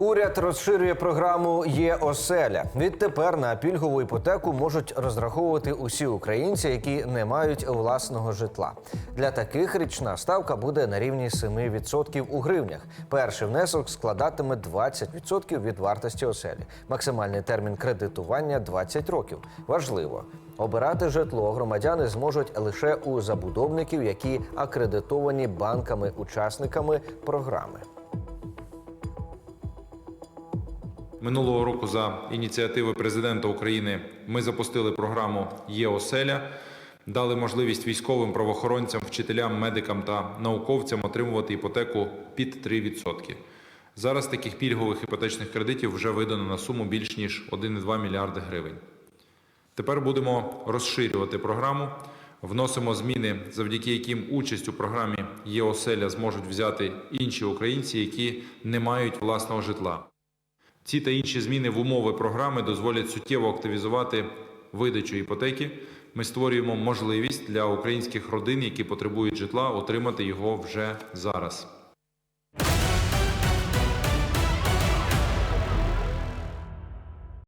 Уряд розширює програму Є оселя. Відтепер на пільгову іпотеку можуть розраховувати усі українці, які не мають власного житла. Для таких річна ставка буде на рівні 7% у гривнях. Перший внесок складатиме 20% від вартості оселі. Максимальний термін кредитування 20 років. Важливо. Обирати житло громадяни зможуть лише у забудовників, які акредитовані банками-учасниками програми. Минулого року за ініціативи президента України ми запустили програму Є оселя, дали можливість військовим правоохоронцям, вчителям, медикам та науковцям отримувати іпотеку під 3%. Зараз таких пільгових іпотечних кредитів вже видано на суму більш ніж 1,2 мільярди гривень. Тепер будемо розширювати програму. Вносимо зміни, завдяки яким участь у програмі Є оселя зможуть взяти інші українці, які не мають власного житла. Ці та інші зміни в умови програми дозволять суттєво активізувати видачу іпотеки. Ми створюємо можливість для українських родин, які потребують житла, отримати його вже зараз.